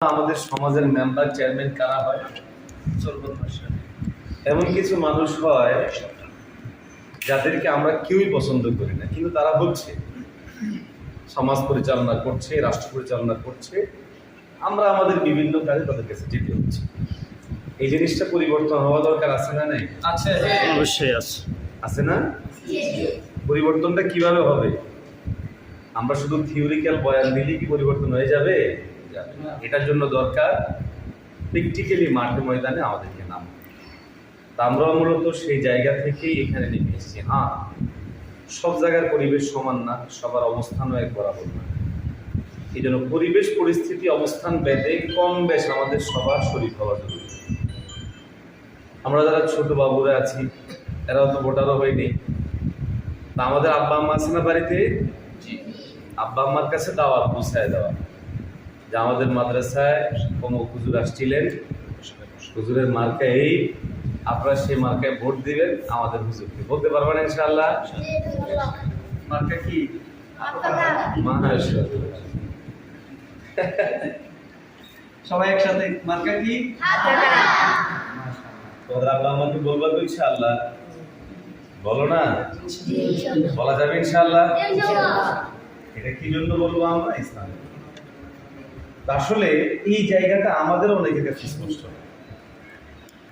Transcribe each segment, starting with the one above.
আমাদের সমাজের member chairman কারা হয়? এমন কিছু মানুষ হয় যাদেরকে আমরা কেউই পছন্দ করি না কিন্তু তারা হচ্ছে। সমাজ পরিচালনা করছে রাষ্ট্র পরিচালনা করছে। আমরা আমাদের বিভিন্ন কাজে তাদের কাছে যেতে হচ্ছে। এই জিনিসটা পরিবর্তন হওয়া দরকার আছে না নাই? আছে। অবশ্যই আছে। আছে না? পরিবর্তনটা কীভাবে হবে? আমরা শুধু থিওরিক্যাল বয়ান দিলেই কি পরিবর্তন হয়ে যাবে? যাবে। এটার জন্য দরকার প্র্যাকটিক্যালি মাঠে ময়দানে আমাদেরকে নাম তা আমরাও মূলত সেই জায়গা থেকেই এখানে নেমে এসেছি। হ্যাঁ সব জায়গার পরিবেশ সমান না সবার অবস্থানও এক বরাবর না। এই জন্য পরিবেশ পরিস্থিতি অবস্থান বেঁধে কম বেশ আমাদের সবার শরীর হওয়া জরুরি। আমরা যারা ছোট বাবুরা আছি এরাও তো ভোটারও হয়নি। তা আমাদের আব্বা আম্মা আছে না বাড়িতে? আব্বা আম্মার কাছে দাওয়াত পৌঁছায় দেওয়া। যে আমাদের মাদ্রাসায় অমুক হুজুর আসছিলেন। হুজুরের মার্কা এই আপনারা সেই মার্কায় ভোট দিবেন আমাদের হুজুরকে। বলতে পারবেন ইনশাআল্লাহ? মার্কা কি? সবাই একসাথে মার্কা কি? তোমাদের আব্বা আম্মাকে বলবা তো ইনশাআল্লাহ। বলো না? বলা যাবে ইনশাআল্লাহ। এটা কি জন্য বলব আমরা? ইসলাম। আসলে এই জায়গাটা আমাদের অনেকের কাছে স্পষ্ট।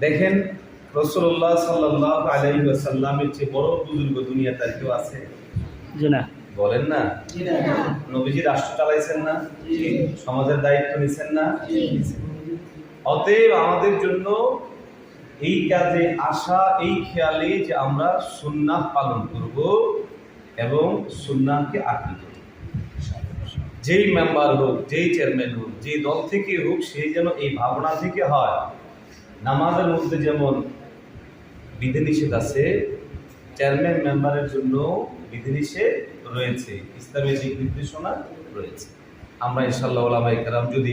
দেখেন রসুল্লাহ সাল্লাহ আলাই সাল্লামের চেয়ে বড় বুজুর্গ দুনিয়াতে আর কেউ আছে? না। বলেন না। নবীজি রাষ্ট্র চালাইছেন না? সমাজের দায়িত্ব নিছেন না? অতএব আমাদের জন্য এই কাজে আসা এই খেয়ালে যে আমরা সুন্নাহ পালন করব এবং সুন্নাহকে আঁকড়ে ধরব যেই মেম্বার হোক, যেই চেয়ারম্যান হোক, যেই দল থেকে হোক সেই যেন এই ভাবনা থেকে হয়। নামাজের মধ্যে যেমন বিধিনিষেধ আছে চেয়ারম্যান মেম্বারের জন্য বিধিনিষেধ রয়েছে ইসলামের দিক নির্দেশনা রয়েছে। আমরা ইনশাল্লাহ ওলামাই কারাম যদি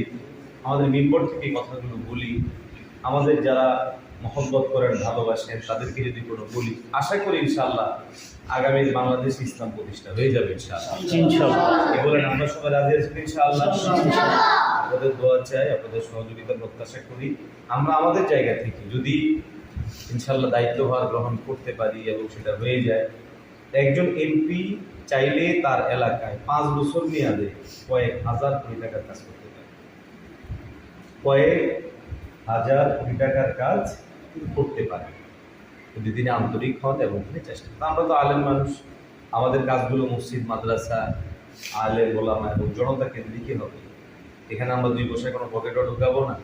আমাদের মিম্বর থেকে কথাগুলো বলি, আমাদের যারা মহব্বত করেন, ভালোবাসেন, তাদেরকে যদি কোনো বলি, আশা করি ইনশাল্লাহ আগামী বাংলাদেশ ইসলাম প্রতিষ্ঠা হয়ে যাবে ইনশাল্লাহ বলেন আমরা সবাই রাজি আছি ইনশাআল্লাহ। আপনাদের দোয়া চাই আপনাদের সহযোগিতা প্রত্যাশা করি। আমরা আমাদের জায়গা থেকে যদি ইনশাআল্লাহ দায়িত্বভার গ্রহণ করতে পারি এবং সেটা হয়ে যায় একজন এমপি চাইলে তার এলাকায় পাঁচ বছর মেয়াদে কয়েক হাজার কোটি টাকার কাজ করতে পারে। কয়েক হাজার কোটি টাকার কাজ করতে পারে। যদি তিনি আন্তরিক হন এবং তিনি চেষ্টা করেন। আমরা তো আলেম মানুষ। আমাদের কাজগুলো মসজিদ মাদ্রাসা আলেম গোলামা এবং জনতা কেন্দ্রিকই হবে। এখানে আমরা দুই বছর কোনো পকেটও ঢুকাবো না।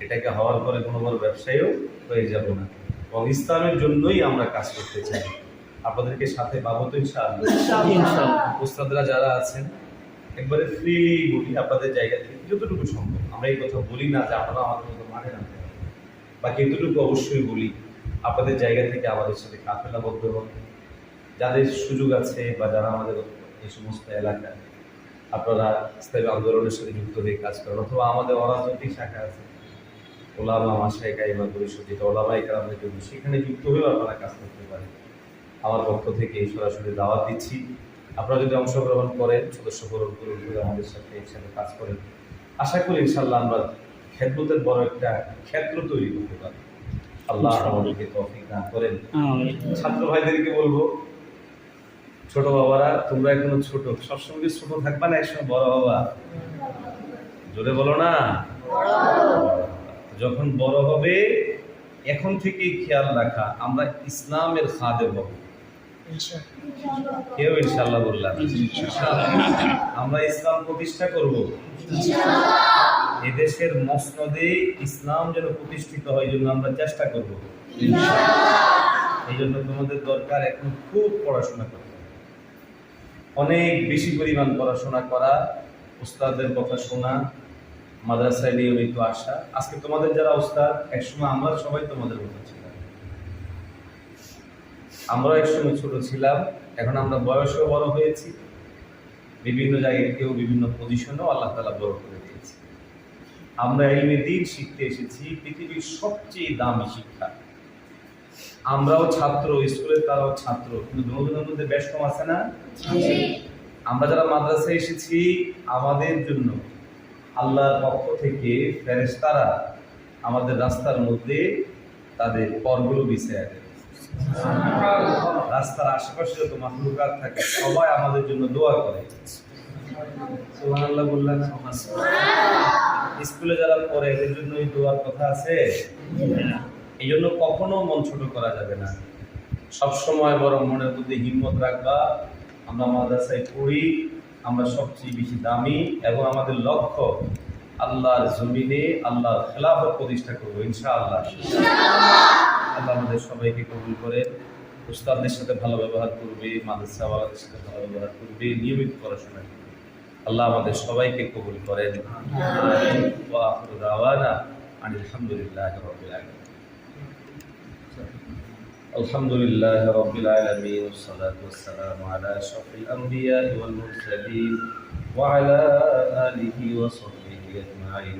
এটাকে হওয়ার পরে কোনো বড় ব্যবসায়ীও হয়ে যাব না। এবং ইসলামের জন্যই আমরা কাজ করতে চাই। আপনাদেরকে সাথে পাবো তো ইনশাআল্লাহ। ইনশাল্লাহ যারা আছেন একবারে ফ্রিলি বলি আপনাদের জায়গা থেকে যতটুকু সম্ভব। আমরা এই কথা বলি না যে আপনারা আমাদের মতো মানে না। বা এতটুকু অবশ্যই বলি। আপনাদের জায়গা থেকে আমাদের সাথে কাফেলাবদ্ধ হন। যাদের সুযোগ আছে বা যারা আমাদের এই সমস্ত এলাকায় আপনারা ইসলামী আন্দোলনের সাথে যুক্ত হয়ে কাজ করেন। অথবা আমাদের অরাজনৈতিক শাখা আছে, ওলামা মাসাই কাইমা পরিষদ, যেটা ওলামা ইকরামের জন্য, সেখানে যুক্ত হয়েও আপনারা কাজ করতে পারেন। আমার পক্ষ থেকে সরাসরি দাওয়াত দিচ্ছি। আপনারা যদি অংশগ্রহণ করেন, সদস্য গ্রহণ করুন, করে আমাদের সাথে একসাথে কাজ করেন। আশা করি ইনশাল্লাহ আমরা খেদমতের বড় একটা ক্ষেত্র তৈরি করতে পারি আল্লাহ আমাদেরকে তৌফিক দান করেন। ছাত্র ভাইদেরকে বলব ছোট বাবারা তোমরা এখনও ছোট। সবসময় ছোট থাকবা না একসময় বড় বাবা জোরে বলো না। যখন বড় হবে এখন থেকেই খেয়াল রাখা আমরা ইসলামের খাদে হব। কেউ ইনশাল্লাহ বললাম আমরা ইসলাম প্রতিষ্ঠা করব। এদেশের মসনদে ইসলাম যেন প্রতিষ্ঠিত হয় জন্য আমরা চেষ্টা করব। এই জন্য তোমাদের দরকার এখন খুব পড়াশোনা করতে। অনেক বেশি পরিমাণ পড়াশোনা করা উস্তাদের কথা শোনা, মাদ্রাসায় নিয়মিত আসা। আজকে তোমাদের যারা উস্তাদ একসময় আমরা সবাই তোমাদের মতো ছিলাম। আমরাও একসময় ছোট ছিলাম, এখন আমরা বয়সেও বড় হয়েছি। বিভিন্ন জায়গায় কেউ বিভিন্ন পজিশনেও আল্লাহ তালা বড় করে দিয়েছে। আমরা এলমে দিন শিখতে এসেছি পৃথিবীর সবচেয়ে দামি শিক্ষা। আমরাও ছাত্র স্কুলের তারাও ছাত্র কিন্তু দুজনের মধ্যে কম আছে না? আমরা যারা মাদ্রাসায় এসেছি আমাদের জন্য আল্লাহর পক্ষ থেকে ফেরেশতারা আমাদের রাস্তার মধ্যে তাদের পরগুলো বিছিয়ে দেয় রাস্তার আশেপাশে যত মাহলুকাত থাকে সবাই আমাদের জন্য দোয়া করে। সুবহানাল্লাহ বললেন স্কুলে যারা পড়ে এদের জন্য এই দোয়ার কথা আছে? এই জন্য কখনো মন ছোট করা যাবে না। সব সময় বরং মনের মধ্যে হিম্মত রাখবা আমরা মাদ্রাসায় পড়ি আমরা সবচেয়ে বেশি দামি এবং আমাদের লক্ষ্য আল্লাহর জমিনে আল্লাহর খেলাফত প্রতিষ্ঠা করব ইনশাআল্লাহ। আল্লাহ আমাদের সবাইকে কবুল করে উস্তাদদের সাথে ভালো ব্যবহার করবে মাদ্রাসাওয়ালাদের সাথে ভালো ব্যবহার করবে নিয়মিত পড়াশোনা করবে। আল্লাহ আমাদের সবাইকে কবুল করেন ওয়া আখিরু দাওয়ানা আনিল হামদুলিল্লাহি রাব্বিল আলামিন الحمد لله رب العالمين والصلاة والسلام على أشرف الأنبياء والمرسلين وعلى آله وصحبه أجمعين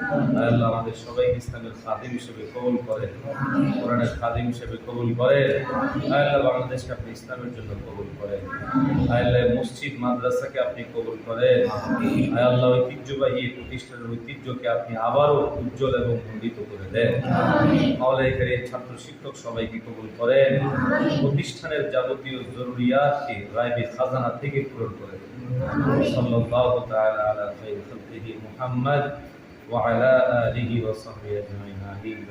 আল্লাহ আমাদের সবাইকে ইসলামের খাদিম হিসেবে কবুল করেন কোরআনের খাদিম হিসেবে কবুল আয় আল্লাহ বাংলাদেশকে আপনি ইসলামের জন্য কবুল আয় আল্লাহ মসজিদ মাদ্রাসাকে আপনি কবুল আয় আল্লাহ ঐতিহ্যবাহী প্রতিষ্ঠানের ঐতিহ্যকে আপনি আবারও উজ্জ্বল এবং মণ্ডিত করে দেন। ছাত্র শিক্ষক সবাইকে কবুল করেন। প্রতিষ্ঠানের যাবতীয় জরুরিয়াতকে রায়বি খাজানা থেকে পূরণ করে খালকিহি মুহাম্মদ। وعلى آله وصحبه أجمعين. آمين.